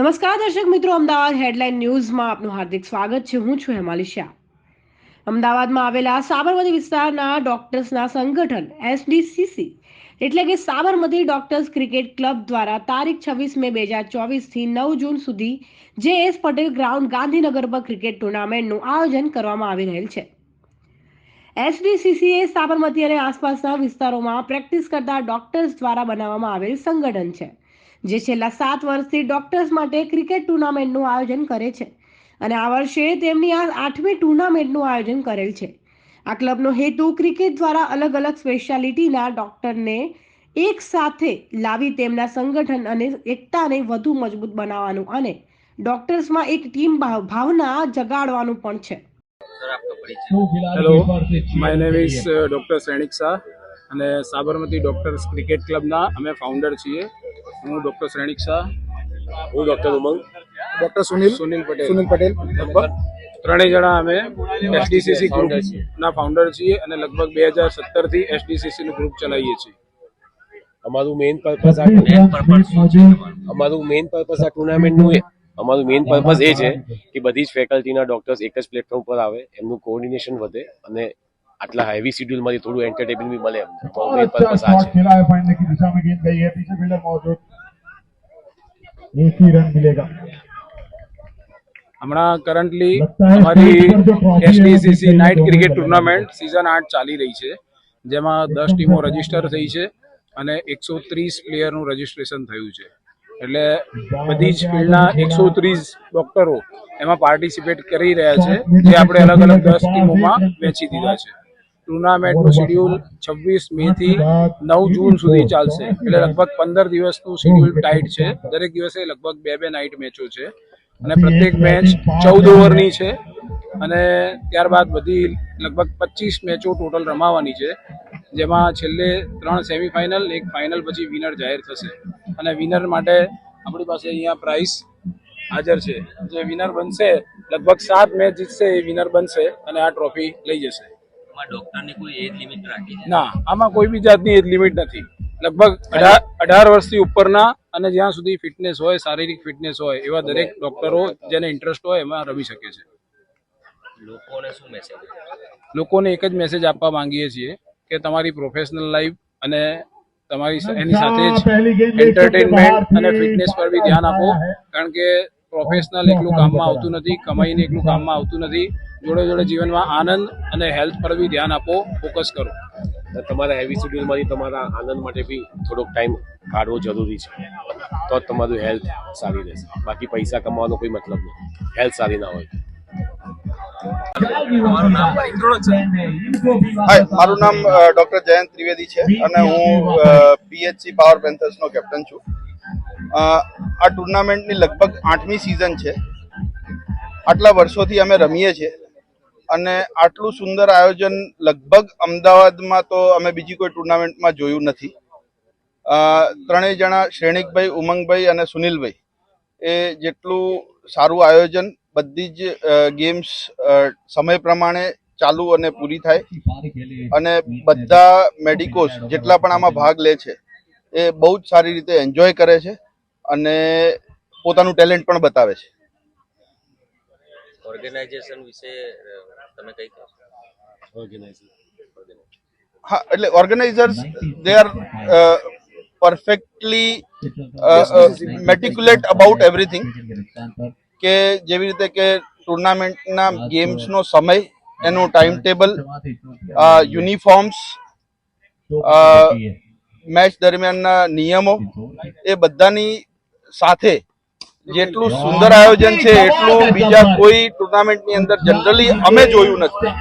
નમસ્કાર દર્શક મિત્રો, અમદાવાદ હેડલાઇન ન્યૂઝમાં આપનું હાર્દિક સ્વાગત છે. હું છું હેમાલી શાહ. અમદાવાદમાં આવેલા સાબરમતી વિસ્તારના ડોક્ટર્સના સંગઠન એસડીસીસી, એટલે કે સાબરમતી ડોક્ટર્સ ક્રિકેટ ક્લબ દ્વારા તારીખ છવ્વીસ મે બે હજાર ચોવીસથી નવ જૂન સુધી જે એસ પટેલ ગ્રાઉન્ડ ગાંધીનગર પર ક્રિકેટ ટુર્નામેન્ટનું આયોજન કરવામાં આવી રહેલ છે. એસડીસીસી એ સાબરમતી અને આસપાસના વિસ્તારોમાં પ્રેક્ટિસ કરતા ડોક્ટર્સ દ્વારા બનાવવામાં આવેલ સંગઠન છે. જે છેલ્લા સાત વર્ષથી ડોક્ટર્સ માટે ક્રિકેટ ટુર્નામેન્ટનું આયોજન કરે છે. અને આ વર્ષે તેમની આ આઠમી ટુર્નામેન્ટનું આયોજન કરેલ છે. આ ક્લબનો હેતુ ક્રિકેટ દ્વારા અલગ અલગ સ્પેશિયાલિટીના ડોક્ટરને એક સાથે લાવી તેમના સંગઠન અને એકતાને વધુ મજબૂત બનાવવાનું અને ડોક્ટર્સમાં એક ટીમ ભાવના જગાડવાનું પણ છે. Hello my name is doctor Sainik Shah અને સાબરમતી ડોક્ટર્સ ક્રિકેટ ક્લબના અમે ફાઉન્ડર છીએ. હું ડોક્ટર શ્રેણિક શાહ. હું ડોક્ટર ઉમંગ. ડોક્ટર સુનિલ. સુનિલ પટેલ. સુનિલ પટેલ. લગભગ ત્રણેય જણા અમે એસડીસીસી ગ્રુપના ફાઉન્ડર છીએ. અને લગભગ બે હજાર સત્તરથી એસડીસીસી નું ગ્રુપ ચલાવીએ છીએ. અમારું મેઇન પર્પઝ આ અમારું મેઇન પર્પઝ આ ટુર્નામેન્ટનું એ અમારું મેઇન પર્પઝ એ છે કે બધી જ ફેકલ્ટીના ડોક્ટર્સ એક જ પ્લેટફોર્મ પર આવે એમનું કોઓર્ડિનેશન વધે અને આટલા હેવી શેડ્યુલમાંથી થોડું એન્ટરટેનમેન્ટ બી મળે અમને હમણાં કરન્ટલી અમારી SDCC night cricket tournament season આઠ ચાલી રહી છે જેમાં દસ ટીમો રજિસ્ટર થઈ છે અને એકસો ત્રીસ પ્લેયરનું રજીસ્ટ્રેશન થયું છે. એટલે બધી જ ફિલ્ડના એકસો ત્રીસ ડોક્ટરો એમાં પાર્ટિસિપેટ કરી રહ્યા છે જે આપણે અલગ અલગ દસ ટીમોમાં વેચી દીધા છે. ટુર્નામેન્ટનું શેડ્યુલ છવ્વીસ મે થી નવ જૂન સુધી ચાલશે. એટલે લગભગ પંદર દિવસનું શેડ્યુલ ટાઈટ છે. દરેક દિવસે લગભગ બે બે નાઇટ મેચો છે. અને પ્રત્યેક મેચ ચૌદ ઓવરની છે. અને ત્યારબાદ બધી લગભગ પચીસ મેચો ટોટલ રમાવાની છે. જેમાં છેલ્લે ત્રણ સેમીફાઇનલ એક ફાઇનલ પછી વિનર જાહેર થશે. અને વિનર માટે આપણી પાસે અહીંયા પ્રાઇઝ હાજર છે. જે વિનર બનશે લગભગ સાત મેચ જીતશે એ વિનર બનશે અને આ ટ્રોફી લઈ જશે. એમાં ડોક્ટરની કોઈ એજ લિમિટ રાખી છે? ના આમાં કોઈ બી જાતની એજ લિમિટ નથી. લગભગ અઢાર અઢાર વર્ષથી ઉપરના અને જ્યાં સુધી ફિટનેસ હોય શારીરિક ફિટનેસ હોય એવા દરેક ડોક્ટરો જેને ઇન્ટરેસ્ટ હોય એમાં રમી શકે છે. લોકોને શું મેસેજ લોકોને એક જ મેસેજ આપવા માંગીએ છીએ કે તમારી પ્રોફેશનલ લાઈફ અને તમારી એની સાથે જ એન્ટરટેનમેન્ટ અને ફિટનેસ પર બી ધ્યાન આપો. કારણ કે પ્રોફેશનલ એકલું કામમાં આવતું નથી, કમાઈને એકલું કામમાં આવતું નથી. જોડે જોડે જીવનમાં આનંદ અને હેલ્થ પર બી ધ્યાન આપો, ફોકસ કરો. તમારા હેવી શેડ્યુલમાંથી તમારા આનંદ માટે બી થોડોક ટાઈમ કાઢવો જરૂરી છે. તો જ તમારું હેલ્થ સારી રહેશે. બાકી પૈસા કમાવાનો કોઈ મતલબ નથી. હેલ્થ સારી ના હાય. મારું નામ ડોક્ટર જયંત ત્રિવેદી છે અને હું પીએચસી પાવર પેન્થર્સનો કેપ્ટન છું. આ ટુર્નામેન્ટની લગભગ આઠમી સિઝન છે. આટલા વર્ષોથી અમે રમીએ છીએ અને આટલું સુંદર આયોજન લગભગ અમદાવાદમાં તો અમે બીજી કોઈ ટુર્નામેન્ટમાં જોયું નથી. ત્રણેય જણા શ્રેણિકભાઈ, ઉમંગભાઈ અને સુનિલભાઈ. એ જેટલું સારું આયોજન બધી જ ગેમ્સ સમય પ્રમાણે ચાલુ અને પૂરી થાય. અને બધા મેડિકોસ જેટલા પણ આમાં ભાગ લે છે એ બહુ જ સારી રીતે એન્જોય કરે છે અને પોતાનું ટેલેન્ટ પણ બતાવે છે. ઓર્ગેનાઇઝેશન વિશે તમે કઈ હા એટલે organisers they are perfectly meticulate about everything કે જેવી રીતે કે ટુર્નામેન્ટના ગેમ્સનો સમય એનું ટાઈમ ટેબલ યુનિફોર્મ્સ મેચ દરમિયાનના નિયમો એ બધાની સાથે જેટલું સુંદર આયોજન છે એટલું બીજા કોઈ ટુર્નામેન્ટની અંદર જનરલી અમે જોયું નથી.